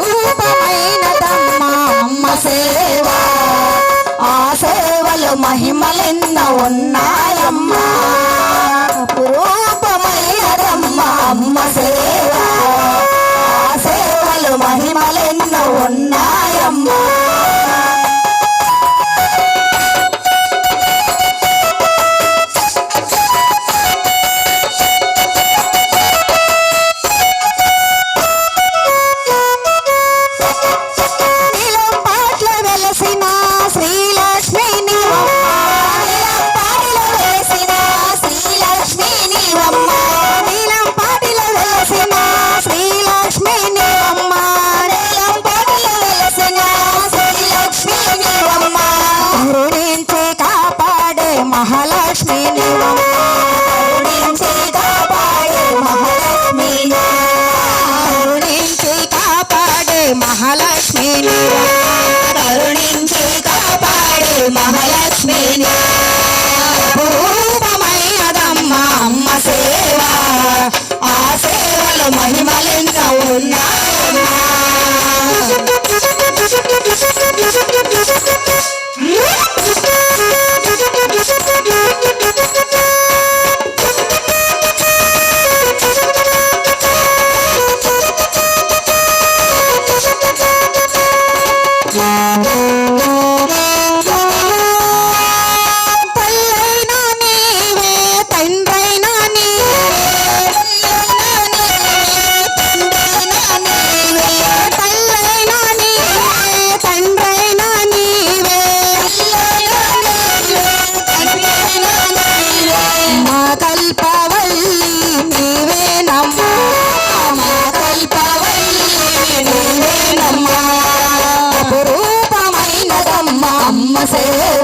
రూపమైనదమ్మా ఆ సేవలు మహిమలెన్న ఉన్నాయమ్మా. మహాలక్ష్మి కరుణించి కాపాడే మహాలక్ష్మి అపూర్వమైనదమ్మ అమ్మ సేవ. ఆ సేవలు మహిమ Oh,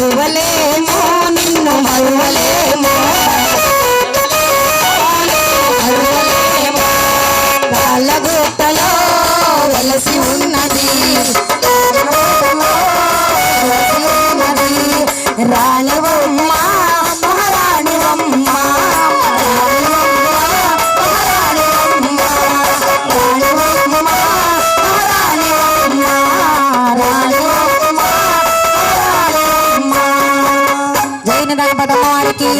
అరువలేమో నిన్ను అరువలేమో వాళ్ళగుట్టలో వలసి ఉన్నది. రాణి జైన దంపత వారికి.